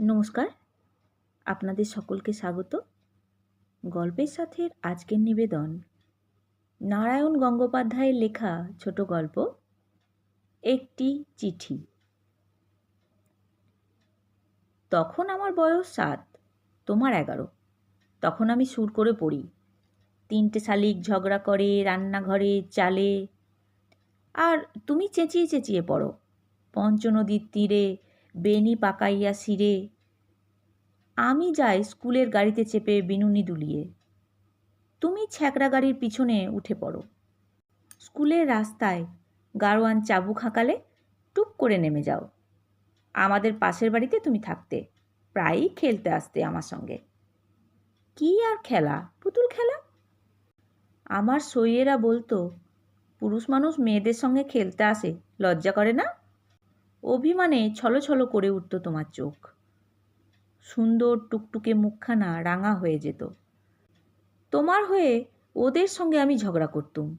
নমস্কার। আপনাদের সকলকে স্বাগত। গল্পের সাথে আজকের নিবেদন। নারায়ণ গঙ্গোপাধ্যায়ের লেখা ছোট গল্প, একটি চিঠি। তখন আমার বয়স সাত, তোমার এগারো। তখন আমি সুর করে পড়ি। তিনটে শালিক ঝগড়া করে, রান্নাঘরে, চালে। আর তুমি চেঁচিয়ে চেঁচিয়ে পড়ো। পঞ্চনদীর তীরে বেনি পাকাইয়া শিরে, আমি যাই স্কুলের গাড়িতে চেপে বিনুনি দুলিয়ে। তুমি ছ্যাকড়া গাড়ির পিছনে উঠে পড়ো। স্কুলের রাস্তায় গারোয়ান চাবুক হাঁকালে টুক করে নেমে যাও। আমাদের পাশের বাড়িতে তুমি থাকতে, প্রায়ই খেলতে আসতে আমার সঙ্গে। কি আর খেলা, পুতুল খেলা? আমার সইয়েরা বলতো, পুরুষ মানুষ মেয়েদের সঙ্গে খেলতে আসে, লজ্জা করে না? অভিমানে ছলো ছলো করে উঠত তোমার চোখ। সুন্দর টুকটুকে মুখখানা রাঙা হয়ে যেত। তোমার হয়ে ওদের সঙ্গে আমি ঝগড়া করতুম।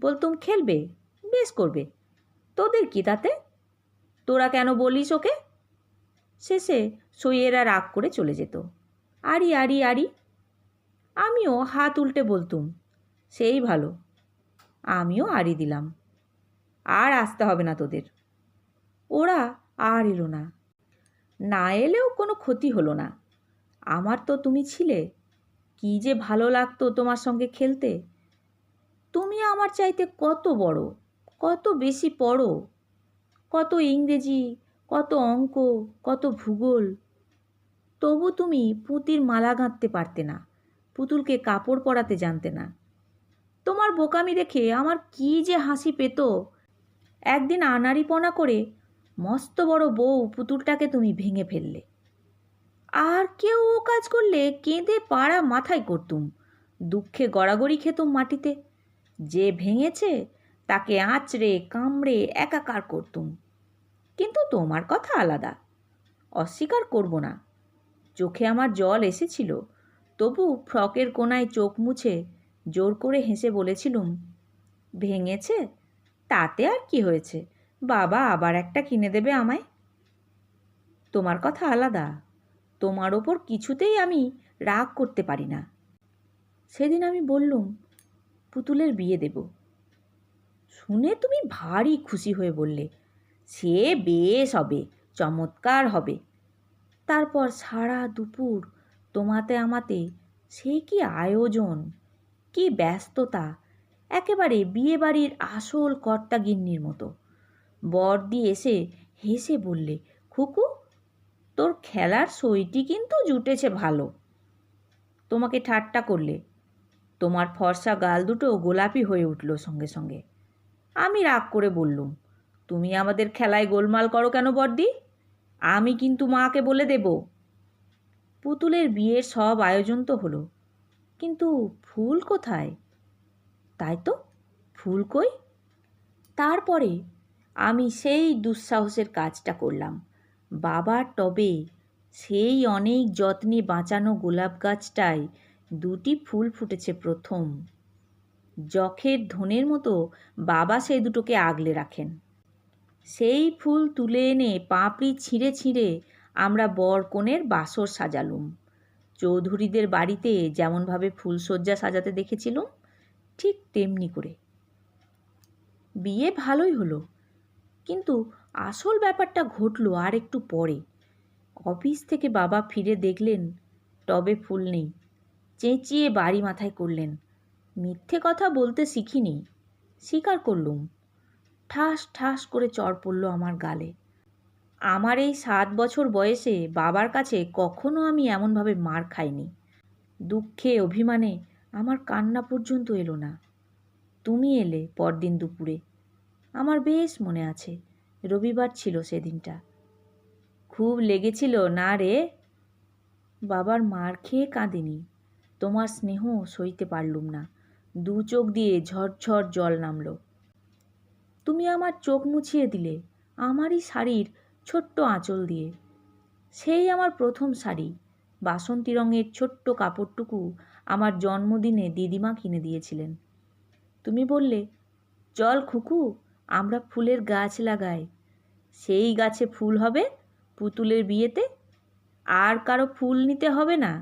বলতুম, খেলবে, বেশ করবে। তোদের কি তাতে? তোরা কেন বলিস ওকে? শেষে সইয়েরা রাগ করে চলে যেত। আরি আরি আরি আমিও হাত উল্টে বলতুম, সেই ভালো, আমিও আড়ি দিলাম। আর আসতে হবে না তোদের। ওরা আর এলো না। না এলেও কোনো ক্ষতি হলো না। আমার তো তুমি ছিলে। কি যে ভালো লাগতো তোমার সঙ্গে খেলতে। তুমি আমার চাইতে কত বড়, কত বেশি পড়ো। কত ইংরেজি, কত অঙ্ক, কত ভূগোল। তবু তুমি পুঁতির মালা গাঁথতে পারতে না, পুতুলকে কাপড় পরাতে জানতে না। তোমার বোকামি দেখে আমার কি যে হাসি পেত। একদিন আনাড়িপনা করে মস্ত বড় বউ পুতুলটাকে তুমি ভেঙে ফেললে। আর কেউ ও কাজ করলে কেঁদে পাড়া মাথায় করতুম, দুঃখে গড়াগড়ি খেতুম মাটিতে। যে ভেঙেছে, তাকে আঁচড়ে, কামড়ে একাকার করতুম। কিন্তু তোমার কথা আলাদা, অস্বীকার করব না। চোখে আমার জল এসেছিল, তবু ফ্রকের কোনায় চোখ মুছে জোর করে হেসে বলেছিলুম, ভেঙেছে? তাতে আর কি হয়েছে? বাবা আবার একটা কিনে দেবে আমায়। তোমার কথা আলাদা। তোমার ওপর কিছুতেই আমি রাগ করতে পারি না। সেদিন আমি বললুম, পুতুলের বিয়ে দেব। শুনে তুমি ভারী খুশি হয়ে বললে, সে বেশ হবে, চমৎকার হবে। তারপর সারা দুপুর তোমাতে আমাতে সে কি আয়োজন, কি ব্যস্ততা, একেবারে বিয়েবাড়ির আসল কর্তাগিন্নির মতো। বর্দি এসে হেসে বললে, খুকু, তোর খেলার সইটি কিন্তু জুটেছে ভালো। তোমাকে ঠাট্টা করলে। তোমার ফর্সা গাল দুটো গোলাপি হয়ে উঠল সঙ্গে সঙ্গে। আমি রাগ করে বললুম, তুমি আমাদের খেলায় গোলমাল করো কেন বর্দি? আমি কিন্তু মাকে বলে দেব। পুতুলের বিয়ের সব আয়োজন তো হলো, কিন্তু ফুল কোথায়? তাই তো, ফুল কই? তারপরে আমি সেই দুঃসাহসের কাজটা করলাম। বাবার টবে সেই অনেক যত্নে বাঁচানো গোলাপ গাছটায় দুটি ফুল ফুটেছে প্রথম। যখের ধনের মতো বাবা সেই দুটোকে আগলে রাখেন। সেই ফুল তুলে এনে পাঁপড়ি ছিঁড়ে ছিঁড়ে আমরা বর কনের বাসর সাজালুম। চৌধুরীদের বাড়িতে যেমনভাবে ফুলশয্যা সাজাতে দেখেছিলুম, ঠিক তেমনি করে। বিয়ে ভালোই হলো। কিন্তু আসল ব্যাপারটা ঘটলো আর একটু পরে। অফিস থেকে বাবা ফিরে দেখলেন, টবে ফুল নেই। চেঁচিয়ে বাড়ি মাথায় করলেন। মিথ্যে কথা বলতে শিখিনি, স্বীকার করলুম। ঠাস ঠাস করে চড় পড়ল আমার গালে। আমার এই সাত বছর বয়সে বাবার কাছে কখনো আমি এমনভাবে মার খাইনি। দুঃখে, অভিমানে আমার কান্না পর্যন্ত এলো না। তুমি এলে পরদিন দুপুরে। আমার বেশ মনে আছে। রবিবার ছিল সেদিনটা। খুব লেগেছিল, না রে? বাবার মার খেয়ে কাঁদিনি। তোমার স্নেহ সইতে পারলুম না। দু চোখ দিয়ে ঝরঝর জল নামলো। তুমি আমার চোখ মুছিয়ে দিলে, আমারই শাড়ির ছোট্ট আঁচল দিয়ে। সেই আমার প্রথম শাড়ি। বাসন্তী রঙের ছোট্ট কাপড়টুকু আমার জন্মদিনে দিদিমা কিনে দিয়েছিলেন। তুমি বললে, চল খুকু আমরা ফুলের গাছ লাগাই। সেই গাছে ফুল হবে পুতুলের বিয়েতে। আর কারও ফুল নিতে হবে না।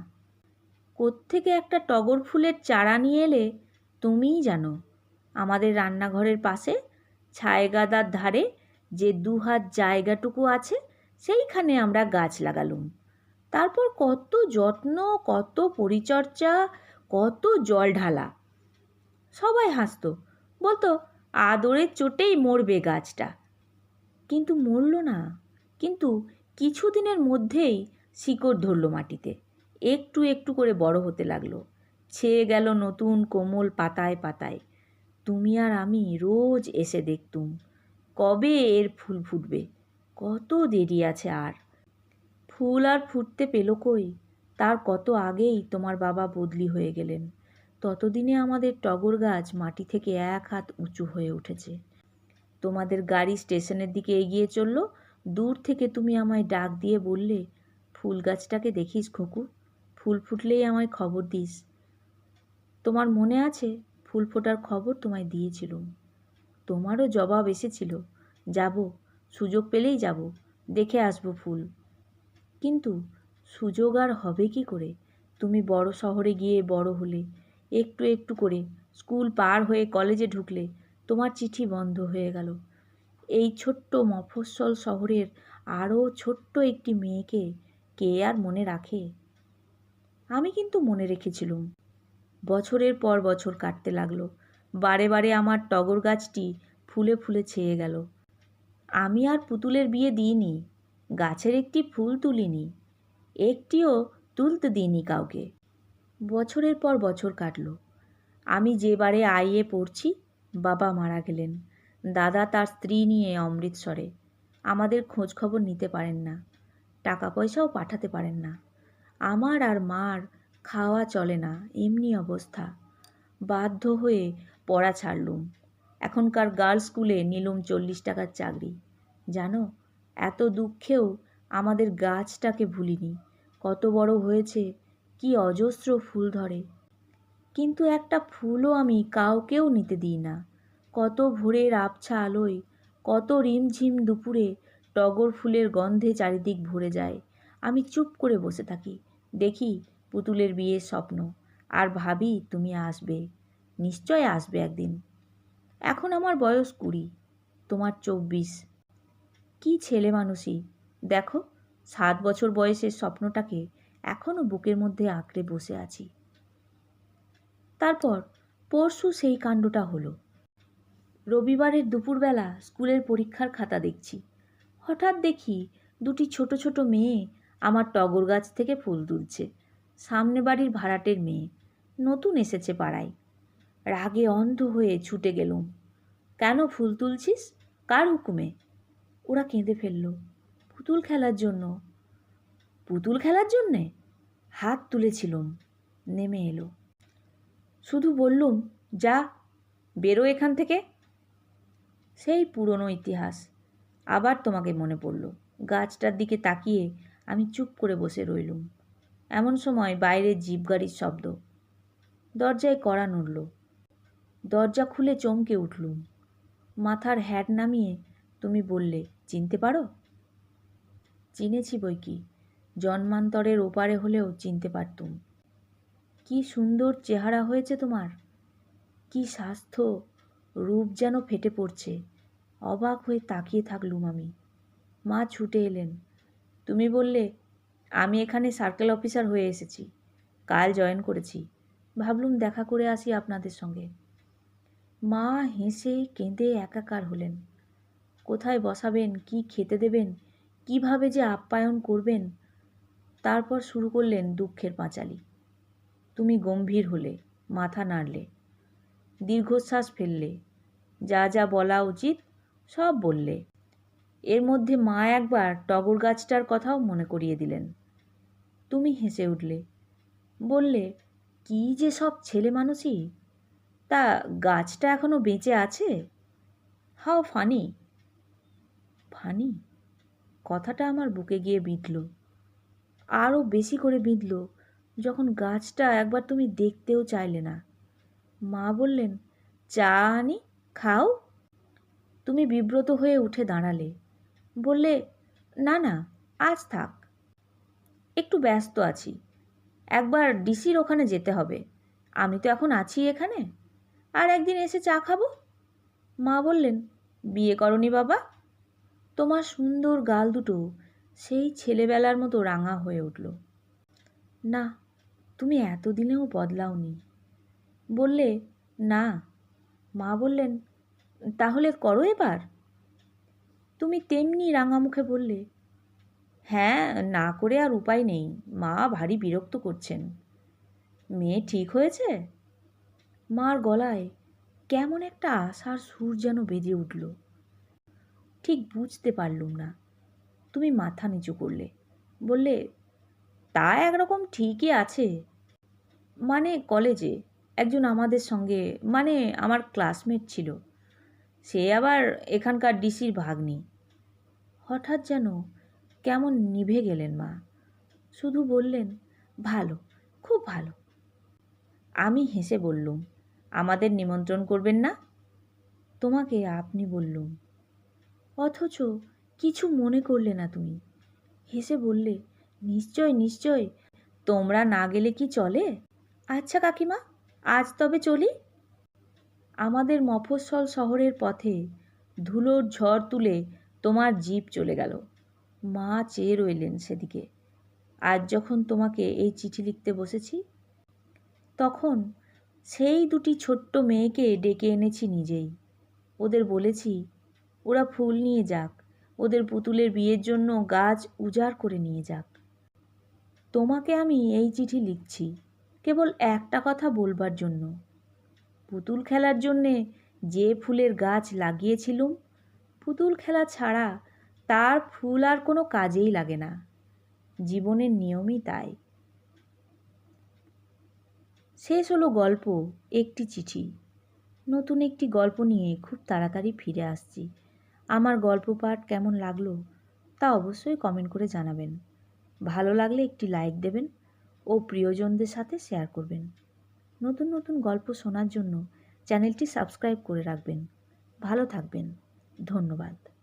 কোত্থেকে একটা টগর ফুলের চারা নিয়ে এলে তুমিই জানো, আমাদের রান্নাঘরের পাশে ছায়গাদার ধারে যে দুহাত জায়গাটুকু আছে, সেইখানে আমরা গাছ লাগালুম। তারপর কত যত্ন, কত পরিচর্যা, কত জল ঢালা। সবাই হাসতো, বলতো আদরের চোটেই মরবে গাছটা। কিন্তু মরল না। কিন্তু কিছুদিনের মধ্যেই শিকড় ধরল মাটিতে। একটু একটু করে বড় হতে লাগল। ছেয়ে গেল নতুন কোমল পাতায় পাতায়। তুমি আর আমি রোজ এসে দেখতুম। কবে এর ফুল ফুটবে? কত দেরি আছে আর? ফুল আর ফুটতে পেল কই? তার কত আগেই তোমার বাবা বদলি হয়ে গেলেন। ততদিনে আমাদের টগর গাছ মাটি থেকে এক হাত উঁচু হয়ে উঠেছে। তোমাদের গাড়ি স্টেশনের দিকে এগিয়ে চলল। দূর থেকে তুমি আমায় ডাক দিয়ে বললে, ফুল গাছটাকে দেখিস খোকু ফুল ফুটলেই আমায় খবর দিস। তোমার মনে আছে, ফুল ফোটার খবর তোমায় দিয়েছিলুম তোমারও জবাব এসেছিল, যাব, সুযোগ পেলেই যাব, দেখে আসব ফুল। কিন্তু সুযোগ আর হবে কি করে? তুমি বড় শহরে গিয়ে বড় হলে একটু একটু করে। স্কুল পার হয়ে কলেজে ঢুকলে তোমার চিঠি বন্ধ হয়ে গেল। এই ছোট্ট মফস্বল শহরের আরও ছোট্ট একটি মেয়েকে কে আর মনে রাখে? আমি কিন্তু মনে রেখেছিলুম। বছরের পর বছর কাটতে লাগল। বারে বারে আমার টগর গাছটি ফুলে ফুলে ছেয়ে গেল। আমি আর পুতুলের বিয়ে দিইনি। গাছের একটি ফুল তুলিনি। একটিও তুলতে দিইনি কাউকে। বছরের পর বছর কাটলো। আমি যে বারে আইয়ে পড়ছি, বাবা মারা গেলেন। দাদা তার স্ত্রী নিয়ে অমৃতসরে। আমাদের খোঁজ খবর নিতে পারেন না। টাকা পয়সাও পাঠাতে পারেন না। আমার আর মার খাওয়া চলে না, এমনি অবস্থা। বাধ্য হয়ে পড়া ছাড়লুম। এখনকার গার্লস স্কুলে নিলুম চল্লিশ টাকার চাকরি। জানো, এত দুঃখেও আমাদের গাছটাকে ভুলিনি। কত বড় হয়েছে কি অজস্র ফুল ধরে। কিন্তু একটা ফুলও আমি কাউকেও নিতে দিই না। কত ভোরের আবছা আলোয়, কত রিমঝিম দুপুরে টগর ফুলের গন্ধে চারিদিক ভরে যায়। আমি চুপ করে বসে থাকি, দেখি পুতুলের বিয়ের স্বপ্ন, আর ভাবি তুমি আসবে, নিশ্চয় আসবে একদিন। এখন আমার বয়স কুড়ি, তোমার চব্বিশ। কি ছেলে মানুষই দেখো, সাত বছর বয়সের স্বপ্নটাকে এখনও বুকের মধ্যে আঁকড়ে বসে আছি। তারপর পরশু সেই কাণ্ডটা হলো। রবিবারের দুপুরবেলা স্কুলের পরীক্ষার খাতা দেখছি। হঠাৎ দেখি দুটি ছোট ছোট মেয়ে আমার টগর গাছ থেকে ফুল তুলছে। সামনে বাড়ির ভাড়াটের মেয়ে। নতুন এসেছে পাড়ায়। রাগে অন্ধ হয়ে ছুটে গেলুম। কেন ফুল তুলছিস? কার হুকুমে? ওরা কেঁদে ফেলল। পুতুল খেলার জন্য। পুতুল খেলার জন্যে? হাত তুলেছিলুম, নেমে এলো। শুধু বললুম, যা, বেরো এখান থেকে। সেই পুরনো ইতিহাস আবার তোমাকে মনে পড়ল। গাছটার দিকে তাকিয়ে আমি চুপ করে বসে রইলুম। এমন সময় বাইরে জিপ গাড়ির শব্দ। দরজায় কড়া নড়ল। দরজা খুলে চমকে উঠলুম। মাথার হ্যাট নামিয়ে তুমি বললে, চিনতে পারো? চিনেছি বই কি জন্মান্তরের ওপারে হলেও চিনতে পারতুম। কি সুন্দর চেহারা হয়েছে তোমার। কি স্বাস্থ্য। রূপ যেন ফেটে পড়ছে। অবাক হয়ে তাকিয়ে থাকলুম আমি। মা ছুটে এলেন। তুমি বললে, আমি এখানে সার্কেল অফিসার হয়ে এসেছি। কাল জয়েন করেছি। ভাবলুম দেখা করে আসি আপনাদের সঙ্গে। মা হেসে কেঁদে একাকার হলেন। কোথায় বসাবেন? কি খেতে দেবেন? কীভাবে যে আপ্যায়ন করবেন? তারপর শুরু করলেন দুঃখের পাঁচালি। তুমি গম্ভীর হলে, মাথা নাড়লে, দীর্ঘশ্বাস ফেললে, যা যা বলা উচিত সব বললে। এর মধ্যে মা একবার টগর গাছটার কথাও মনে করিয়ে দিলেন। তুমি হেসে উঠলে, বললে, কি যে সব ছেলে মানুষই? তা গাছটা এখনও বেঁচে আছে? How, funny. ফানি? কথাটা আমার বুকে গিয়ে বিঁধল। আরও বেশি করে বিঁধল, যখন গাছটা একবার তুমি দেখতেও চাইলে না। মা বললেন, চা আনি, খাও। তুমি বিব্রত হয়ে উঠে দাঁড়ালে। বললে, না না, আজ থাক। একটু ব্যস্ত আছি। একবার ডিসির ওখানে যেতে হবে। আমি তো এখন আছি এখানে। আর একদিন এসে চা খাব? মা বললেন, বিয়ে করনি বাবা? তোমার সুন্দর গাল দুটো সেই ছেলেবেলার মতো রাঙা হয়ে উঠল। না, তুমি এতদিনেও বদলাওনি। বললে, না। মা বললেন, তাহলে করো এবার। তুমি তেমনি রাঙা মুখে বললে হ্যাঁ না করে আর উপায় নেই। মা ভারী বিরক্ত করছেন। মেয়ে ঠিক হয়েছে? মার গলায় কেমন একটা আশার সুর যেন বেজে উঠল। ঠিক বুঝতে পারলুম না। তুমি মাথা নিচু করলে। বললে, তা একরকম ঠিকই আছে। মানে কলেজে? একজন আমাদের সঙ্গে মানে আমার ক্লাসমেট ছিল। সে আবার এখানকার ডিসির ভাগ্নি। হঠাৎ যেন কেমন নিভে গেলেন মা। শুধু বললেন, ভালো, খুব ভালো। আমি হেসে বললুম, আমাদের নিমন্ত্রণ করবেন না? তোমাকে আপনি বললুম। অথচ কিছু মনে করলে না তুমি। হেসে বললে, নিশ্চয় নিশ্চয়। তোমরা না গেলে কি চলে? আচ্ছা কাকিমা, আজ তবে চলি? আমাদের মফস্বল শহরের পথে ধুলোর ঝড় তুলে তোমার জিপ চলে গেল। মা চেয়ে রইলেন সেদিকে। আজ যখন তোমাকে এই চিঠি লিখতে বসেছি, তখন সেই দুটি ছোট্ট মেয়েকে ডেকে এনেছি নিজেই। ওদের বলেছি, ওরা ফুল নিয়ে যাক ওদের পুতুলের বিয়ের জন্য গাছ উজাড় করে নিয়ে যাক। তোমাকে আমি এই চিঠি লিখছি, কেবল একটা কথা বলবার জন্য। পুতুল খেলার জন্যে যে ফুলের গাছ লাগিয়েছিলুম, পুতুল খেলা ছাড়া তার ফুল আর কোনো কাজেই লাগে না। জীবনের নিয়মই তাই। শেষ হলো গল্প, একটি চিঠি। নতুন একটি গল্প নিয়ে খুব তাড়াতাড়ি ফিরে আসছি। আমার গল্প পাঠ কেমন লাগল তা অবশ্যই কমেন্ট করে জানাবেন। ভালো লাগলে একটি লাইক দেবেন ও প্রিয়জনদের সাথে শেয়ার করবেন। নতুন নতুন গল্প শোনার জন্য চ্যানেলটি সাবস্ক্রাইব করে রাখবেন। ভালো থাকবেন। ধন্যবাদ।